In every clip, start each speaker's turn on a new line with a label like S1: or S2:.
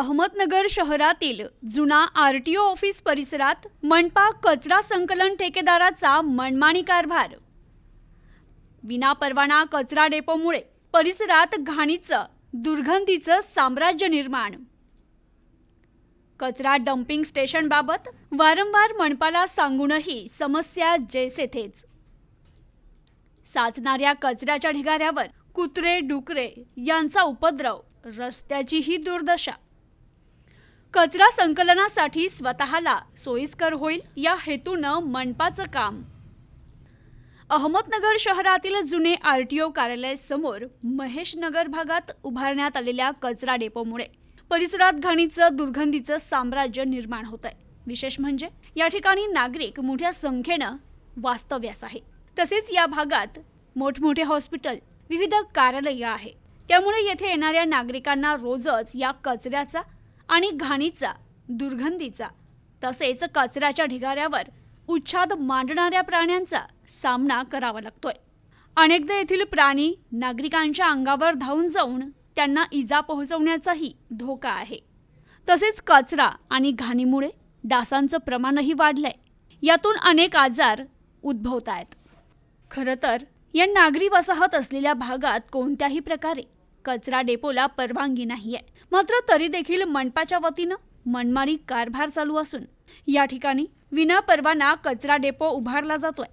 S1: अहमदनगर शहरातील जुना R T O office परिसरात मनपा कचरा संकलन ठेकेदाराचा मनमानी कारभार. विनापरवाना कचरा डेपोमुळे परिसरात घाणीचं दुर्गंधीचं साम्राज्य निर्माण. कचरा डम्पिंग स्टेशनबाबत वारंवार मनपाला सांगूनही समस्या जैसे थेच साचणाऱ्या कचऱ्याच्या ढिगाऱ्यावर कुत्रे डुकरे यांचा उपद्रव रस्त्याची ही दुर्दशा. कचरा संकलनासाठी स्वतःला सोयीस्कर होईल या हेतूनं मनपाचं काम. अहमदनगर शहरातील जुने आर टी ओ कार्यालय समोर महेश नगर भागात उभारण्यात आलेल्या कचरा डेपोमुळे परिसरात घाणीचं दुर्गंधीचं साम्राज्य निर्माण होत आहे विशेष म्हणजे या ठिकाणी नागरिक मोठ्या संख्येनं वास्तव्यास आहे तसेच या भागात मोठमोठे हॉस्पिटल विविध कार्यालयं आहे. त्यामुळे येथे येणाऱ्या नागरिकांना रोजच या कचऱ्याचा आणि घाणीचा दुर्गंधीचा तसेच कचऱ्याच्या ढिगाऱ्यावर उच्छाद मांडणाऱ्या प्राण्यांचा सामना करावा लागतोय. अनेकदा येथील प्राणी नागरिकांच्या अंगावर धावून जाऊन त्यांना इजा पोहोचवण्याचाही धोका आहे. तसेच कचरा आणि घाणीमुळे डासांचं प्रमाणही वाढलंय. यातून अनेक आजार उद्भवत आहेत खरं तर या नागरी वसाहत असलेल्या भागात कोणत्याही प्रकारे कचरा डेपोला परवानगी नाही आहे मात्र तरी देखील मनपाच्या वतीनं मनमानी कारभार चालू असून या ठिकाणी विनापरवाना कचरा डेपो उभारला जातोय.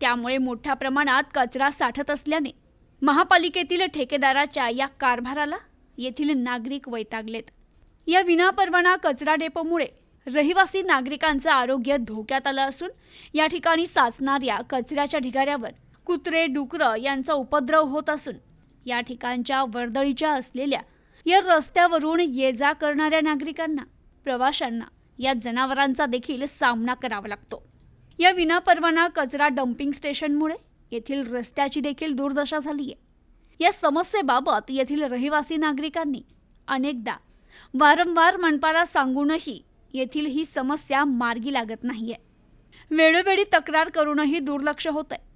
S1: त्यामुळे मोठ्या प्रमाणात कचरा साठत असल्याने महापालिकेतील ठेकेदाराच्या या कारभाराला येथील नागरिक वैतागलेत. या विनापरवाना कचरा डेपोमुळे रहिवासी नागरिकांचं आरोग्य धोक्यात आलं असून या ठिकाणी साचणाऱ्या कचऱ्याच्या ढिगाऱ्यावर कुत्रे डुकरं यांचा उपद्रव होत असून या ठिकाणच्या वर्दळीच्या असलेल्या या रस्त्यावरून ये जा करणाऱ्या नागरिकांना प्रवाशांना या जनावरांचा देखील सामना करावा लागतो. या विनापरवाना कचरा डम्पिंग स्टेशनमुळे येथील रस्त्याची देखील दुर्दशा झाली आहे या समस्येबाबत येथील रहिवासी नागरिकांनी अनेकदा वारंवार मनपाला सांगूनही येथील ही समस्या मार्गी लागत नाहीये. वेळोवेळी तक्रार करूनही दुर्लक्ष होत आहे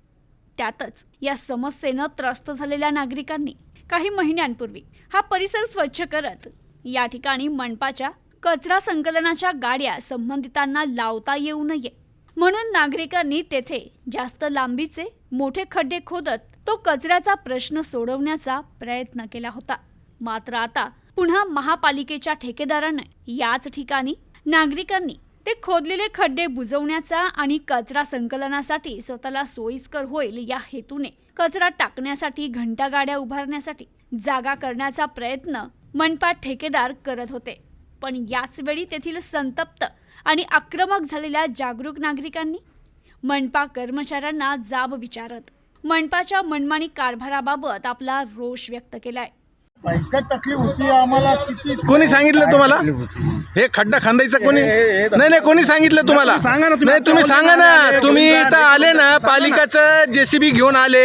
S1: त्यातच या समस्येनं त्रस्त झालेल्या नागरिकांनी काही महिन्यांपूर्वी हा परिसर स्वच्छ करत या ठिकाणी मनपाच्या कचरा संकलनाच्या गाड्या संबंधितांना लावता येऊ नये. म्हणून नागरिकांनी तेथे जास्त लांबीचे मोठे खड्डे खोदत तो कचऱ्याचा प्रश्न सोडवण्याचा प्रयत्न केला होता. मात्र आता पुन्हा महापालिकेच्या ठेकेदारानं याच ठिकाणी नागरिकांनी ते खोदलेले खड्डे बुजवण्याचा आणि कचरा संकलनासाठी स्वतःला सोयीस्कर होईल या हेतूने कचरा टाकण्यासाठी घंटागाड्या उभारण्यासाठी जागा करण्याचा प्रयत्न मनपा ठेकेदार करत होते. पण याच वेळी तेथील संतप्त आणि आक्रमक झालेल्या जागरूक नागरिकांनी मनपा कर्मचाऱ्यांना जाब विचारत मनपाच्या मनमानी कारभाराबाबत आपला रोष व्यक्त केलाय.
S2: भयंकर तकलीफ होती आम्हाला किती
S3: कोणी सांगितलं तुम्हाला? हे खड्डा खांदायचं कोणी? नाही नाही कोणी सांगितलं तुम्हाला?
S2: सांगा ना तुम्ही.
S3: नाही तुम्ही सांगा ना. तुम्ही इथं आले ना पालिकाचं जेसीबी घेऊन आले.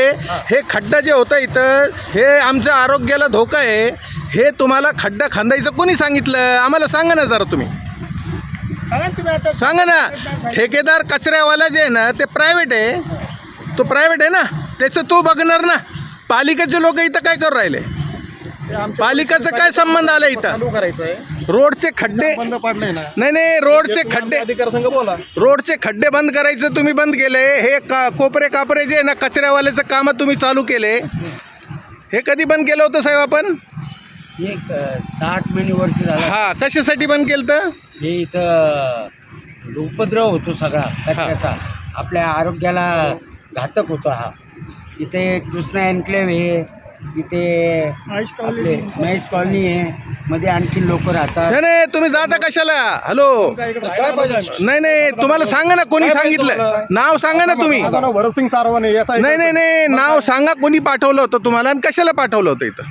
S3: हे. खड्डा जे होतं इथं हे आमच्या आरोग्याला धोका आहे. हे तुम्हाला खड्डा खांदायचं कोणी सांगितलं? आम्हाला सांगा ना जरा तुम्ही.
S2: सांगा ना.
S3: ठेकेदार कचऱ्यावाला जे आहे ना ते प्रायव्हेट आहे. तो प्रायव्हेट आहे ना. त्याचं तो बघणार ना. पालिकेचे लोक इथं काय करू राहिले? पालिकाचं काय संबंध आला इथं?
S2: चालू करायचं आहे
S3: रोडचे खड्डे
S2: बंद पडलंय ना.
S3: नाही नाही रोडचे खड्डे
S2: अधिकार संघ बोला.
S3: रोडचे खड्डे बंद करायचं तुम्ही बंद केले. हे का कोपरे कापरे जे आहे ना कचऱ्यावाल्याचं कामं तुम्ही चालू केले. हे कधी बंद केलं होतं साहेब आपण?
S4: एक अ, साठ महिने वर्ष झाला.
S3: हा कशासाठी बंद केलं तर
S4: हे इथं उपद्रव होतो सगळा कचऱ्याचा. आपल्या आरोग्याला घातक होतो हा. इथे कृष्णा एन्क्लेव आहे. इथे
S2: महेश
S4: आपले
S2: कॉलनी
S4: महेश कॉलनी आहे. मध्ये आणखी लोक राहतात.
S3: नाही नाही तुम्ही जाता कशाला? हॅलो.
S2: काय पाहिजे?
S3: नाही नाही तुम्हाला सांगा ना कोणी सांगितलं? नाव सांगा ना तुम्ही.
S2: भरतसिंग आय
S3: नाही नाही नाही नाव सांगा कोणी पाठवलं होतं तुम्हाला आणि कशाला पाठवलं होतं इथं?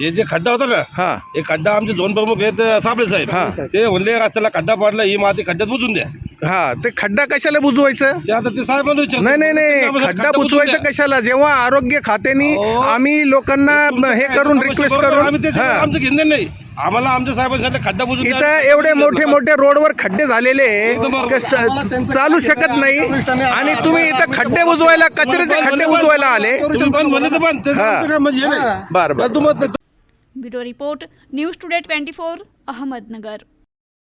S5: हे जे खड्डा होता ना
S3: हा.
S5: हे खड्डा आमचे दोन प्रमुख आहेत साबळे
S3: हा.
S5: साहेब ते म्हणले रस्त्याला खड्डा पडला ही माती खड्ड्यात बुजून द्या.
S3: हा ते खड्डा कशाला बुजवायचं
S5: ते आता ते साहेबांना विचारतो.
S3: नाही नाही नाही खड्डा बुजवायचं. कशाला जेव्हा आरोग्य खात्याने
S5: अहो,
S3: आम्ही लोकांना हे करून रिक्वेस्ट
S5: बरोबर,
S3: करून हा.
S5: आमचं घेणं नाही आम्हाला आमच्या साहेबांसाठी खड्डा बुजून द्या.
S3: इथं एवढे मोठे मोठे रोडवर खड्डे झालेले
S5: बरोबर.
S3: स- चालू शकत नाही आणि तुम्ही इथं खड्डे बुजवायला कचऱ्याचे खड्डे बुजवायला आले
S5: तुम्ही पण म्हणले तर पण त्याचं
S3: हा.
S5: आमचं काय म्हणजे हे नाही.
S3: बर बर
S5: तुम्हाला
S1: bureau report news today twenty four Ahmednagar